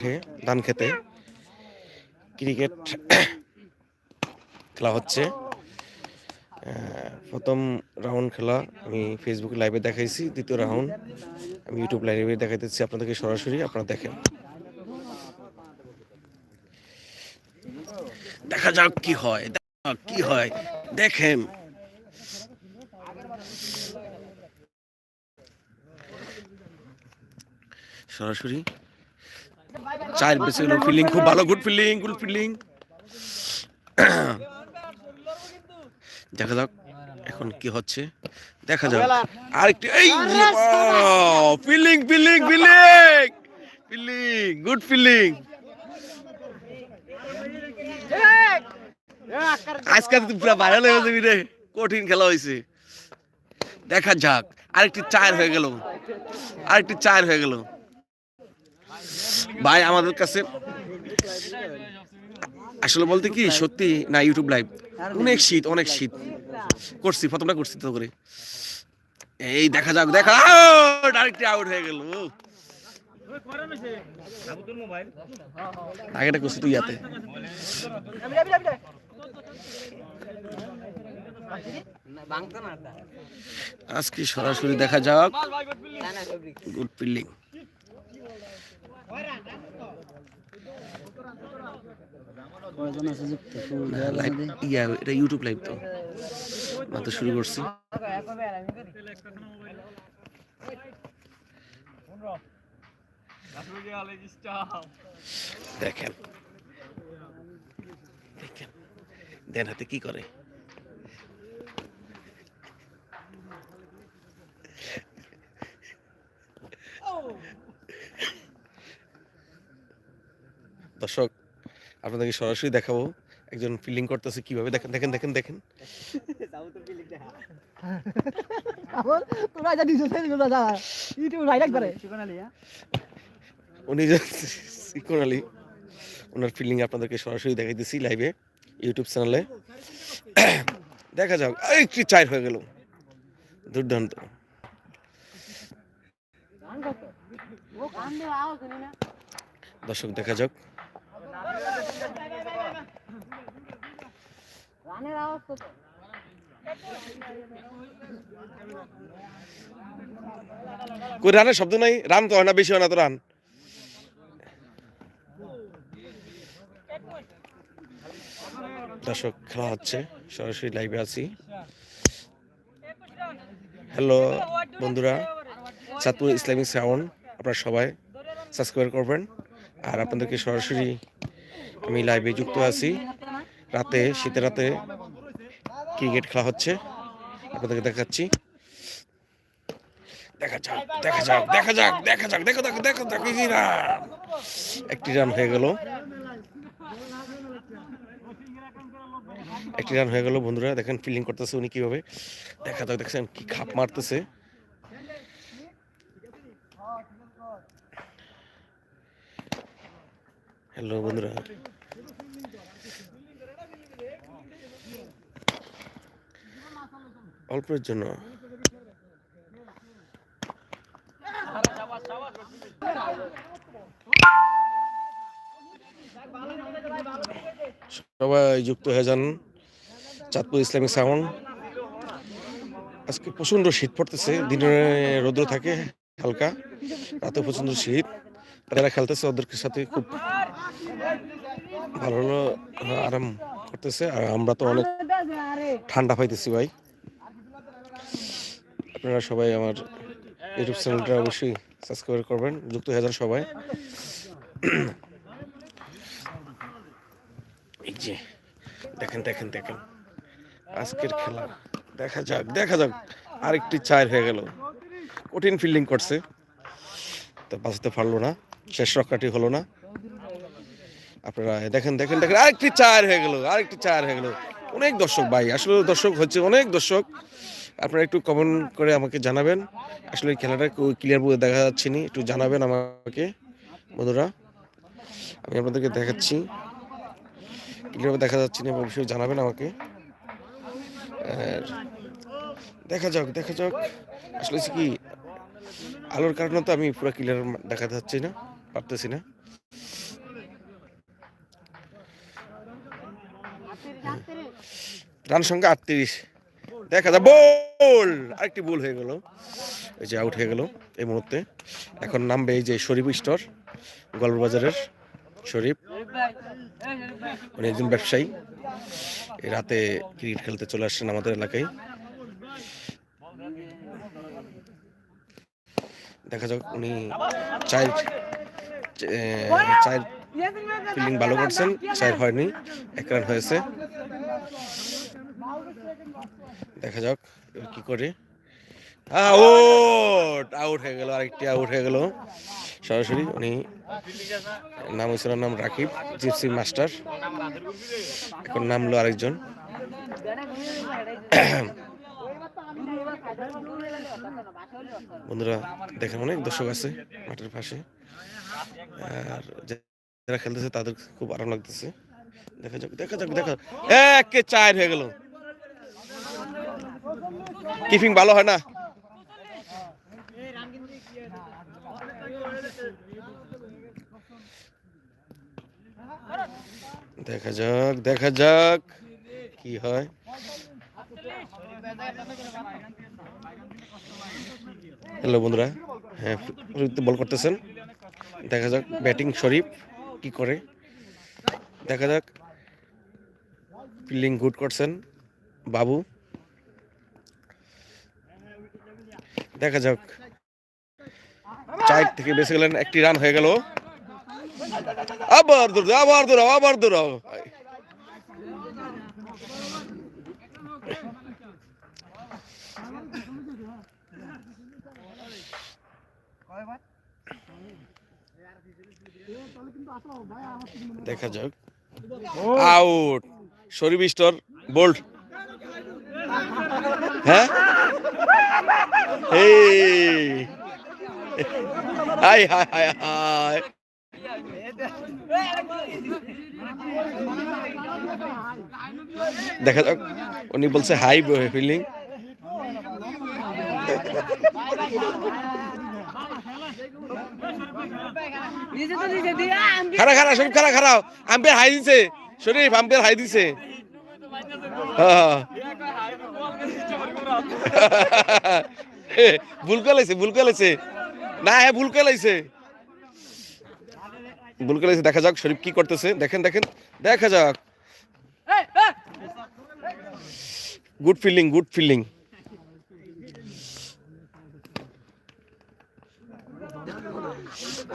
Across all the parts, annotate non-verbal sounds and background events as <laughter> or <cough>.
মাঠে ধান খেতে। ক্রিকেট খেলা হচ্ছে। প্রথম রাউন্ড খেলা আমি ফেসবুক লাইভে দেখাইছি, দ্বিতীয় রাউন্ড আমি ইউটিউব লাইভে দেখাইতেছি, আপনাদেরকে সরাসরি আপনারা দেখেন। দেখা যাক কি হয় কি হয়, দেখেন। সরাসরি চার বেঁচে গেল ফিলিং খুব ভালো গুড ফিলিং গুড ফিলিং দেখা যাক এখন কি হচ্ছে। দেখা যাক। আরেকটি, এই fielding fielding fielding fielding good fielding আজকে তো পুরো ভাইরাল হয়ে যাবি রে, কঠিন খেলা হয়েছে দেখা যাক, আরেকটি চার হয়ে গেল। আরেকটি চার হয়ে গেল। ভাই, আমাদের কাছে আসলে বলতে কি, সত্যি না ইউটিউব লাইভ অনেক শীত অনেক শীত। করছি, প্রথমটা করছি তো করে। এই দেখা যাক, দেখা আউট হয়ে গেল আগেটা করছি তুই ইয়াতে। আজকে সরাসরি দেখা যাক। গুড ফিল্ডিং এটা ইউটিউব লাইভ তো। মাত্র শুরু করছি। দেখেন। দেখেন। দেন হাতে কি করে? দর্শক, আপনাদেরকে সরাসরি দেখাবো একজন ফিলিং করতেছে কীভাবে। দেখেন দেখেন দেখেন দেখেন। উনি সিকন ওনার ফিলিং আপনাদেরকে সরাসরি দেখাইতেছি লাইভে ইউটিউব চ্যানেলে দেখা যাক একটি চার হয়ে গেল। দুর্দান্ত। দর্শক, দেখা যাক। রানের তো রানের শব্দ নাই? রান তো হয় না, বেশি হয় না তো রান। দর্শক, খেলা হচ্ছে। সরাসরি লাইভে আছি। হ্যালো বন্ধুরা। চাঁদপুর ইসলামিক সাউন্ড, আপনারা সবাই সাবস্ক্রাইব করবেন। আর আপনাদেরকে সরাসরি আমি লাইভে যুক্ত আছি। রাতে, শীতের রাতে ক্রিকেট খেলা হচ্ছে। আপনাদেরকে দেখাচ্ছি। দেখা যাক দেখা যাক দেখা যাক দেখা যাক, দেখা দেখা রান। একটি রান হয়ে গেল। একটি রান হয়ে গেল, বন্ধুরা, দেখেন ফিল্ডিং করতেছে উনি কীভাবে। দেখা যাক, দেখছেন কি খাপ মারতেছে। হ্যালো বন্ধুরা। অল্পের জন্য। সবাই যুক্ত হয়ে যান চাঁদপুর ইসলামিক সাউন্ড। আজকে প্রচণ্ড শীত পড়তেছে, দিনে রৌদ্র থাকে হালকা রাতে প্রচণ্ড শীত। যারা খেলতেছে ওদের সাথে খুব ভালো ভালো আরাম করতেছে। আর আমরা তো অনেক ঠান্ডা পাইতেছি ভাই। আপনারা সবাই আমার ইউটিউব চ্যানেলটা অবশ্যই সাবস্ক্রাইব করবেন। যুক্ত হয়ে যান সবাই। এই যে, দেখেন দেখেন দেখেন। আজকের খেলা। দেখা যাক দেখা যাক। আরেকটি চার হয়ে গেল। কঠিন ফিল্ডিং করছে। তো বাঁচাতে পারল না। শেষ রক্ষাটি হলো না। আপনারা দেখেন দেখেন দেখেন, আরেকটি চার হয়ে গেল, আরেকটি চার হয়ে গেল। অনেক দর্শক ভাই, আসলে দর্শক হচ্ছে অনেক দর্শক। আপনারা একটু কমেন্ট করে আমাকে জানাবেন। আসলে খেলাটা ক্লিয়ার বলে দেখা যাচ্ছে নি, একটু জানাবেন আমাকে, বন্ধুরা। আমি আপনাদেরকে দেখাচ্ছি। ক্লিয়ার দেখা যাচ্ছে না অবশ্যই জানাবেন আমাকে। দেখা যাক দেখা যাক। আসলে কি, আলোর কারণে তো আমি পুরো ক্লিয়ার দেখা যাচ্ছে না, পারতেছি না আটত্রিশ আটত্রিশ রান সংখ্যা আটত্রিশ। দেখা যায় বল! আরেকটি বল হয়ে গেল। এই যে আউট হয়ে গেল এই মুহূর্তে। এখন নামবে এই যে শরীফ স্টোর গল্পবাজারের শরীফ। উনি একজন ব্যবসায়ী। রাতে ক্রিকেট খেলতে চলে আসছেন আমাদের এলাকায়। দেখা যাক উনি চাইল্ড চাইল্ড ফিল্ডিং ভালো করছেন। চার হয়নি, এক রান হয়েছে। দেখা যাক কি করে। আউট আউট হয়ে গেল, আরেকটি আউট হয়ে গেল। সরাসরি উনি, নাম হয়েছিল নাম রাকিব, জিপসি মাস্টার। এখন নামলো আরেকজন। বন্ধুরা দেখেন অনেক দর্শক আছে মাঠের পাশে। আর যারা খেলতেছে তাদের খুব আরাম লাগতেছে। দেখা যাক দেখা যাক, দেখা। একে চার হয়ে গেল। কিপিং ভালো হয় না? দেখা যাক দেখা যাক কি হয়। হ্যালো বন্ধুরা। হ্যাঁ বল করতেছেন। দেখা যাক ব্যাটিং শরীফ কি করে। দেখা যাক ফিল্ডিং গুড করছেন বাবু। দেখা যাক। চার থেকে বেঁচে গেলেন, একটি রান হয়ে গেল। আবার দূর আবার দূর আবার দূর দেখা যাক। আউট। শরীফ স্টোর বোল্ড হ্যাঁ? এই। Hi hi hi hi. দেখা যাক, উনি বলছে হাই আমি খারা খারা শরীফ খারা খারাও আম্পের হাই দিছে। শরীফ আম্পের হাই দিছে। হ্যাঁ। <laughs> ভুল করেছে ভুল করেছে না হ্যাঁ ভুল করেছে ভুল করেছে দেখা যাক শরীফ কি করতেছে। দেখেন দেখেন, দেখা যাক। গুড ফিল্ডিং গুড ফিল্ডিং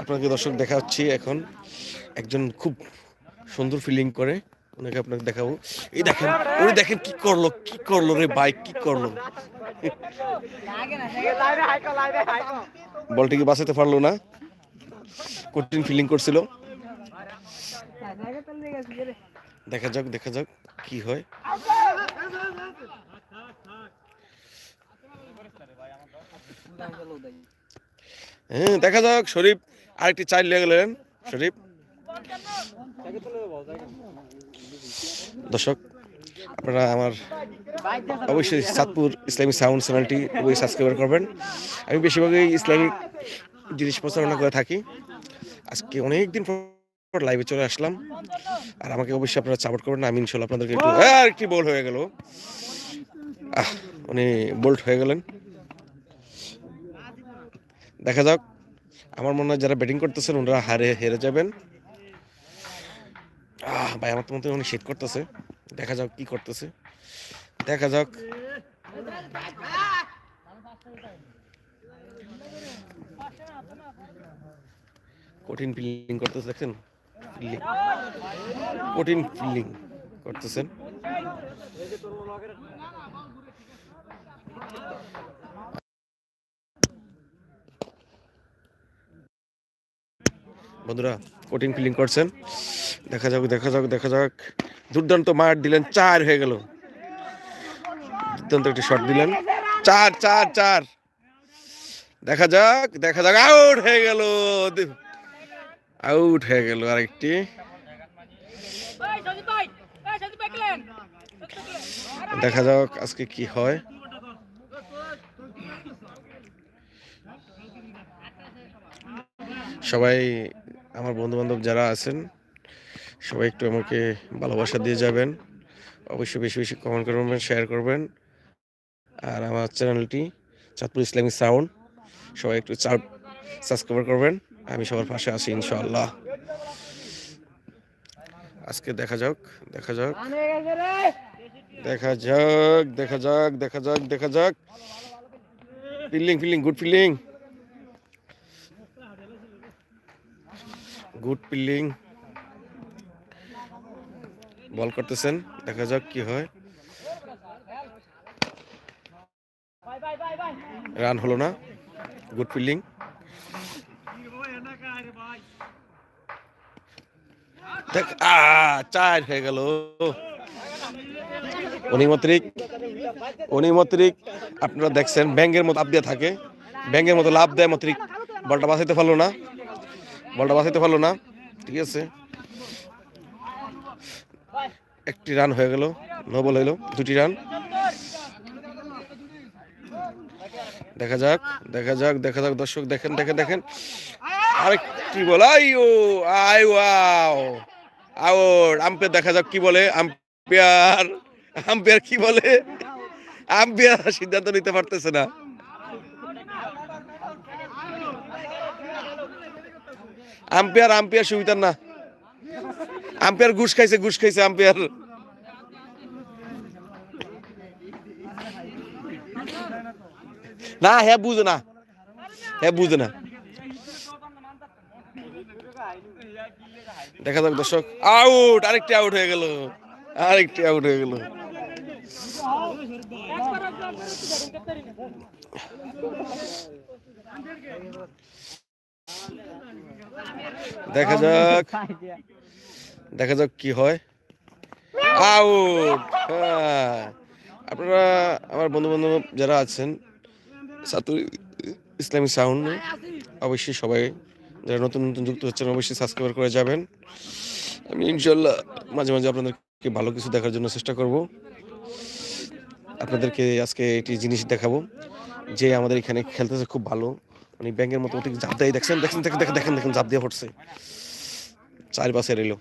আপনাকে দর্শক দেখা হচ্ছে এখন একজন খুব সুন্দর ফিলিং করে। ওনাকে আপনাকে দেখাবো। এই দেখেন, উনি দেখেন কি করল কি করল রে বাইক কি করল? বলটিকে বাঁচাতে পারল না? কঠিন ফিলিং করছিল। দেখা যাক দেখা যাক কি হয়। হ্যাঁ দেখা যাক, শরীফ আরেকটি চাইল্ড লেগে গেলেন। শরীফ। দর্শক আপনারা আমার অবশ্যই সাতপুর ইসলামিক সাউন্ড চ্যানেলটি অবশ্যই সাবস্ক্রাইব করবেন। আমি বেশিরভাগই ইসলামিক জিনিস প্রচারণা করে থাকি। আজকে অনেক দিন পর লাইভে চলে আসলাম। আর আমাকে অবশ্যই আপনারা সাপোর্ট করবেন আমি ইনশাল্লাহ আপনাদেরকে একটু আর একটি বল হয়ে গেল। আহ, উনি বোল্ট হয়ে গেলেন। দেখা যাক। আমার মনে হয় যারা ব্যাটিং করতেছেন ওনারা হারে হেরে যাবেন। ভাই, আমার তো মতো অনেক শীত করতেছে। দেখা যাক কি করতেছে। দেখা যাক। কঠিন ফিল্ডিং করতেছে, দেখছেন? কঠিন ফিল্ডিং করতেছেন। বন্ধুরা, কঠিন ফিলিং করছেন। দেখা যাক দেখা যাক দেখা যাক। দুর্দান্ত মার দিলেন, চার হয়ে গেল। দুর্দান্ত একটি শট দিলেন। চার চার চার। দেখা যাক দেখা যাক আউট হয়ে গেল। আউট হয়ে গেল আরেকটি। দেখা যাক আজকে কি হয়। সবাই আমার বন্ধু বান্ধব যারা আছেন, সবাই একটু আমাকে ভালোবাসা দিয়ে যাবেন। অবশ্যই বেশি বেশি কমেন্ট করবেন শেয়ার করবেন। আর আমার চ্যানেলটি চাঁদপুর ইসলামিক সাউন্ড সবাই একটু চাপ সাবস্ক্রাইব করবেন। আমি সবার পাশে আছি ইনশাআল্লাহ। আজকে দেখা যাক দেখা যাক। দেখা যাক দেখা যাক দেখা যাক দেখা যাক। Fielding fielding good fielding good fielding ball করতেছেন, দেখা যাক কি হয়। রান হলো না। গুড ফিল্ডিং দেখ চার হয়ে গেল। অনিমত্রিক অনিমত্রিক, আপনারা দেখছেন ব্যাঙ্গের মতো আপ দিয়ে থাকে। ব্যাঙ্গের মতো লাভ দেয় মত্রিক। বলটা বাঁচাইতে পারল না। বলটা বাঁচাইতে পারল না। ঠিক আছে। একটি রান হয়ে গেল নো বল হইল, দুটি রান। দেখা যাক দেখা যাক দেখা যাক, দর্শক দেখেন দেখেন দেখেন। আরেকটি বল আইও আই ওয়াও। আউট আম্পায়ার দেখা যাক কি বলে। আম্পায়ার আম্পায়ার কি বলে? আম্পায়ার সিদ্ধান্ত নিতে পারতেছে না। আম্পায়ার আম্পায়ার সুবিধা না। আম্পায়ার ঘুষ খাইছে ঘুষ খাইছে আম্পায়ার। না হ্যাঁ বুঝ না। হ্যাঁ বুঝ না। দেখা যাক দর্শক। আউট আরেকটি আউট হয়ে গেল। আরেকটি আউট হয়ে গেল। দেখা যাক। দেখা যাক কি হয়। হ্যাঁ। আপনারা, আমার বন্ধু বান্ধব যারা আছেন সাতুর ইসলামী সাউন্ড অবশ্যই সবাই যারা নতুন নতুন যুক্ত হচ্ছেন, অবশ্যই সাবস্ক্রাইব করে যাবেন। আমি ইনশাল্লাহ মাঝে মাঝে আপনাদেরকে ভালো কিছু দেখার জন্য চেষ্টা করব। আপনাদেরকে আজকে একটি জিনিস দেখাবো, যে আমাদের এখানে খেলতেছে খুব ভালো। উনি ব্যাংকের মতো ঠিক জাপ দেয় দেখছেন দেখছেন দেখেন দেখেন দেখেন দেখেন জাপ দিয়ে পড়ছে চার পাশে এলো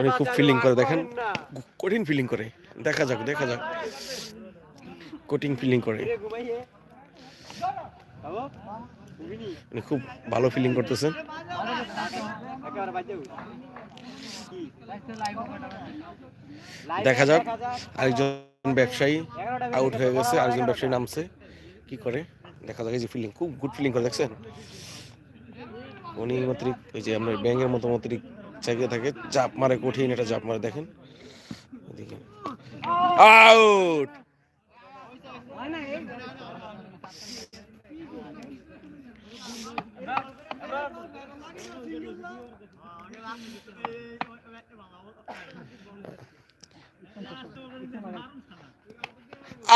উনি খুব ফিলিং করে, দেখেন। কঠিন ফিলিং করে। দেখা যাক দেখা যাক। কঠিন ফিলিং করে। উনি খুব ভালো ফিলিং করতেছেন দেখা যাক, আরেকজন ব্যবসায়ী আউট হয়ে গেছে, আরেকজন ব্যবসায়ী নামছে। কি করে? দেখা এই যে ফিলিং খুব গুড ফিলিং করে, দেখছেন? উনি মাত্রিক, ওই যে আপনার ব্যাঙের মতো মাত্রিক জায়গায় থাকে চাপ মারে কঠিন, এটা চাপ মারে, দেখেন? আউট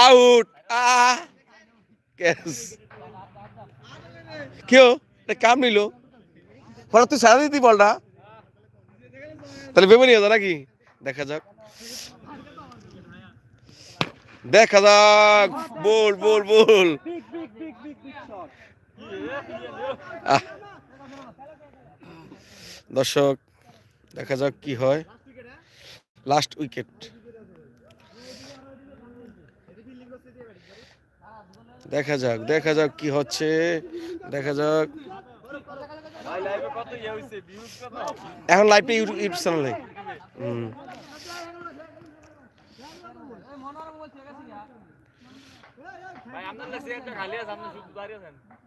আউট আ ক্যাচ কেউ? কাম নিল। পরে তুই সারা দিতি বলটা তাহলে ভেবে নিয়ে নাকি। দেখা যাক। দেখা যাক। বল বল বল। দর্শক, দেখা যাক কি হয়। লাস্ট উইকেট দেখা যাক দেখা যাক কি হচ্ছে। দেখা যাক। এখন লাইভে ইউটিউব চ্যানেলে হুম।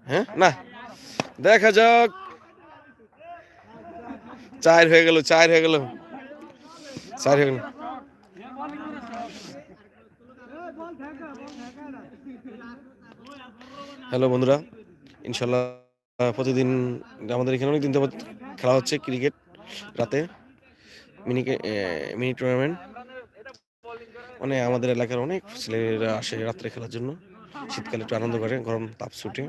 হ্যাঁ না। দেখা যাক। চার হয়ে গেল চার হয়ে গেল। চার হয়ে গেল। হ্যালো বন্ধুরা, ইনশাল্লাহ প্রতিদিন আমাদের এখানে অনেক দিন যাবত খেলা হচ্ছে ক্রিকেট রাতে, মিনি মিনি টুর্নামেন্ট মানে আমাদের এলাকার অনেক ছেলেরা আসে রাত্রে খেলার জন্য, শীতকালে একটু আনন্দ করে, গরম তাপ ছুটে।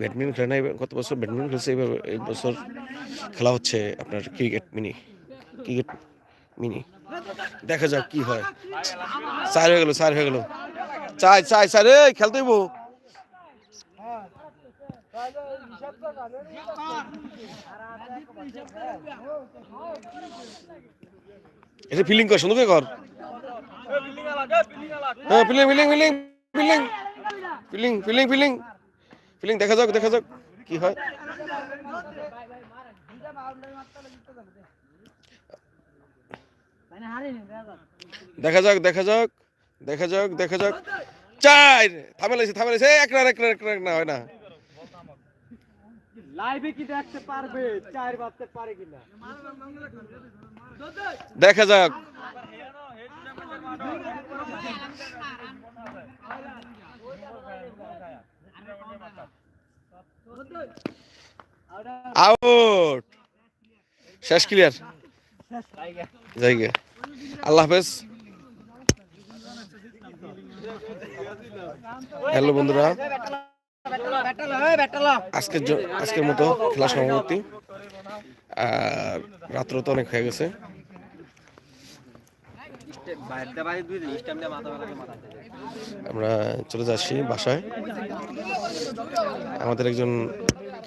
ব্যাডমিন্টন খেলে না গত বছর ব্যাডমিন্টন খেলছে, এবার এই বছর খেলা হচ্ছে আপনার ক্রিকেট মিনি ক্রিকেট মিনি। দেখা যাক কি হয়। চার হয়ে গেল চার হয়ে গেল। চাই চাই চাই রে খেলতে হইব। এটা ফিলিং কর সুন্দর করে। Fielding fielding fielding fielding fielding fielding fielding fielding দেখা যাক দেখা যাক কি হয়। দেখা যাক দেখা যাক দেখা যাক দেখা যাক। চার! এক না হয় না। লাইভে কি দেখতে পারবে? চার বাজতে পারে কিনা? দেখা যাক। আউট শেষ ক্লিয়ার জায়গা। আল্লাহ হাফেজ। হ্যালো বন্ধুরা। আজকের আজকের মতো খেলা সমাপ্তি। আর রাত্র তো অনেক হয়ে গেছে। আমরা চলে যাচ্ছি বাসায়। আমাদের একজন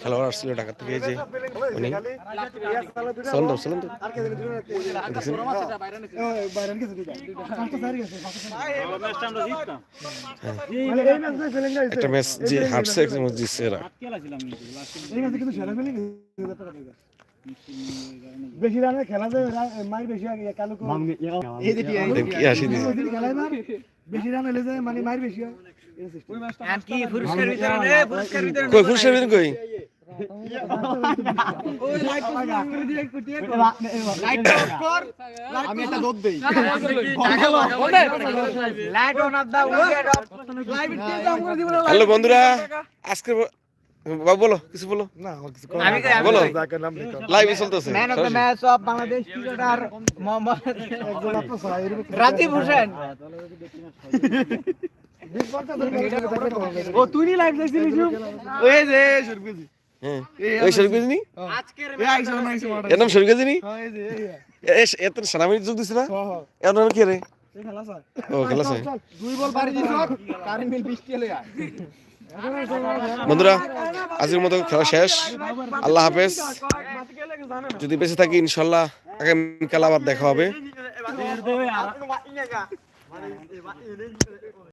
খেলোয়াড় আসছিল ঢাকা থেকে যে উনি দেখছেন? একটা ম্যাচ যে হারছে একটা ম্যাচ জিতছে এরা বেশি রানে খেলা যায় মাই বেশি আগে কালু দেখ কি হাসি দিছে খেলায় না বেশি রান হলে যায় মানে মার বেশি হয় কি পুরস্কার বিতরণ? এ পুরস্কার বিতরণ। কই পুরস্কার বিতরণ কই? আমি একটা দৌড় দেই। Light on off the wicket off hello বন্ধুরা আজকে বাবু বলো কিছু বলো। না কিছু আমি বলো। লাইভে চলতেছে। Man of the match of Bangladesh cricketer Mohammad Rakib Hossain. ও তুই নি লাইভ দেখছিলিস ওই যে সুরগুজি হ্যাঁ ওই আজকের না এর নাম হ্যাঁ এই যে এত সেনাবাহিনী যোগ দিছিল হ হ এর নাম কি রে খেলা স্যার ও দুই বল পারি দিছ কারিমিল 20 কে আয় বন্ধুরা আজকের মতো খেলা শেষ আল্লাহ হাফেজ যদি বেঁচে থাকি ইনশাল্লাহ আগামীকাল আবার দেখা হবে